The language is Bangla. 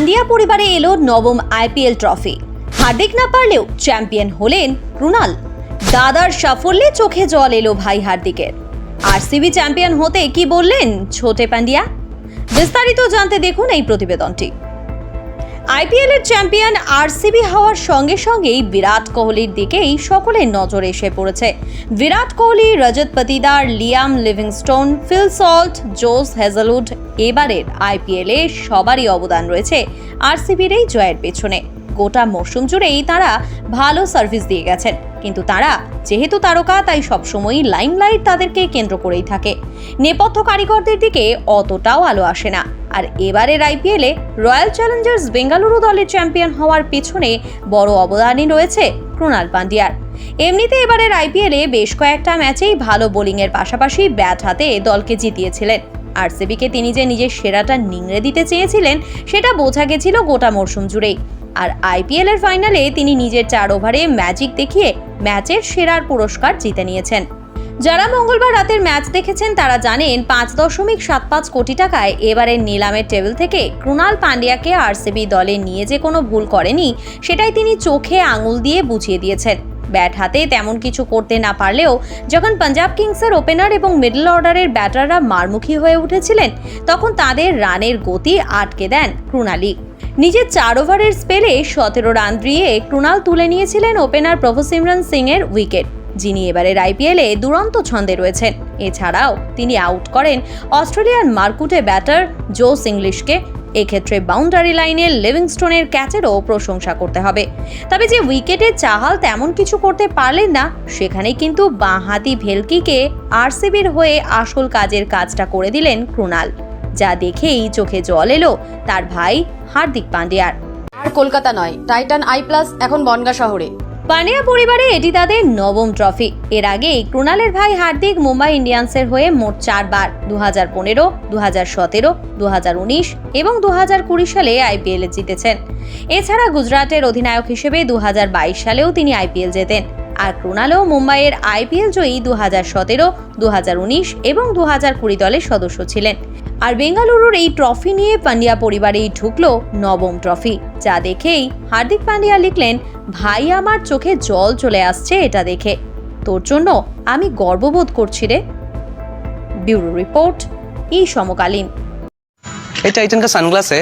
পান্ডিয়া পরিবারে এলো নবম আইপিএল ট্রফি। হার্দিক না পারলেও চ্যাম্পিয়ন হলেন রুনাল। দাদার সাফল্যে চোখে জল এলো ভাই হার্দিকের। আর আরসিবি চ্যাম্পিয়ন হতে কি বললেন ছোটে পান্ডিয়া? বিস্তারিত জানতে দেখুন এই প্রতিবেদনটি। আইপিএল এর চ্যাম্পিয়ন আরসিবি হওয়ার সঙ্গে সঙ্গেই বিরাট কোহলির দিকেই সকলের নজর এসে পড়েছে। Virat Kohli, Rajat Patidar, Liam Livingstone, Phil Salt, Josh Hazlewood এবারের আইপিএলে সবারই অবদান রয়েছে আরসিবির এই জয়ের পেছনে। গোটা মরশুম জুড়েই তারা ভালো সার্ভিস দিয়ে গেছেন। কিন্তু তারা, যেহেতু তারকা, তাই সবসময়ই লাইমলাইট তাদেরকে কেন্দ্র করেই থাকে। নেপথ্য কারিগরদের দিকে অতটাও আলো আসে না। আর এবারের আইপিএলে রয়্যাল চ্যালেঞ্জার্স বেঙ্গালুরু দলের চ্যাম্পিয়ন হওয়ার পেছনে বড় অবদানই রয়েছে ক্রুনাল পান্ডিয়ার। এমনিতে এবারের আইপিএলে বেশ কয়েকটা ম্যাচেই ভালো বোলিংয়ের পাশাপাশি ব্যাট হাতে দলকে জিতিয়েছিলেন। আরসিবিকে তিনি যে নিজের সেরাটা নিংড়ে দিতে চেয়েছিলেন, সেটা বোঝা গেছিল গোটা মরশুম জুড়েই। আর আইপিএল এর ফাইনালে তিনি নিজের চার ওভারে ম্যাজিক দেখিয়ে ম্যাচের সেরার পুরস্কার জিতে নিয়েছেন। যারা মঙ্গলবার রাতের ম্যাচ দেখেছেন, তারা জানেন পাঁচ দশমিক সাত পাঁচ কোটি টাকায় এবারের নিলামের টেবিল থেকে ক্রুনাল পান্ডিয়াকে আরসিবি দলে নিয়ে যে কোনো ভুল করেনি, সেটাই তিনি চোখে আঙুল দিয়ে বুঝিয়ে দিয়েছেন। ব্যাট হাতে তেমন কিছু করতে না পারলেও যখন পাঞ্জাব কিংসের ওপেনার এবং মিডল অর্ডারের ব্যাটাররা মারমুখী হয়ে উঠেছিলেন, তখন তাদের রানের গতি আটকে দেন ক্রুনালি নিজের চার ওভারের স্পেলে সতেরো রান দিয়ে ক্রুনাল তুলে নিয়েছিলেন ওপেনার প্রভু সিমরন সিং এর উইকেট, যিনি এবারের আইপিএলে দুরন্ত ছন্দে রয়েছেন। এছাড়াও তিনি আউট করেন অস্ট্রেলিয়ার মার্কুটে ব্যাটার জোস ইংলিশকে। এক্ষেত্রে বাউন্ডারি লাইনে লিভিংস্টোনের ক্যাচেরও প্রশংসা করতে হবে। তবে যে উইকেটে চাহাল তেমন কিছু করতে পারলেন না সেখানে কিন্তু বাঁহাতি ভেলকিকে আরসিবির হয়ে আসল কাজের কাজটা করে দিলেন ক্রুনাল। যা দেখেই চোখে জল এলো তার ভাই হার্দিক পান্ডিয়ার। আর কলকাতা নয় টাইটান আই প্লাস এখন বনগা শহরে। পানিয়া পরিবারে এটি তাদের নবম ট্রফি। এর আগে ক্রুনালের ভাই হার্দিক মুম্বাই ইন্ডিয়ান্সের হয়ে মোট চারবার দু হাজার পনেরো দু হাজার সতেরো দু হাজার উনিশ এবং দু হাজার কুড়ি সালে আইপিএল জিতেছেন। এছাড়া গুজরাটের অধিনায়ক হিসেবে দু হাজার বাইশ সালেও তিনি আইপিএল জেতেন। আর ক্রুনালও মুম্বাইয়ের আইপিএল জয়ী দু হাজার সতেরো দু হাজার উনিশ এবং দু হাজার কুড়ি দলের সদস্য ছিলেন আর বেঙ্গালুরুর এই ট্রফি নিয়ে পান্ডিয়া পরিবারেই ঢুকলো নবম ট্রফি যা দেখেই হার্দিক পান্ডিয়া লিখলেন ভাই আমার চোখে জল চলে আসছে এটা দেখে তোর জন্য আমি গর্ববোধ করছি রে ব্যুরো রিপোর্ট এই সমকালীন ये टाइटन का सनग्लास है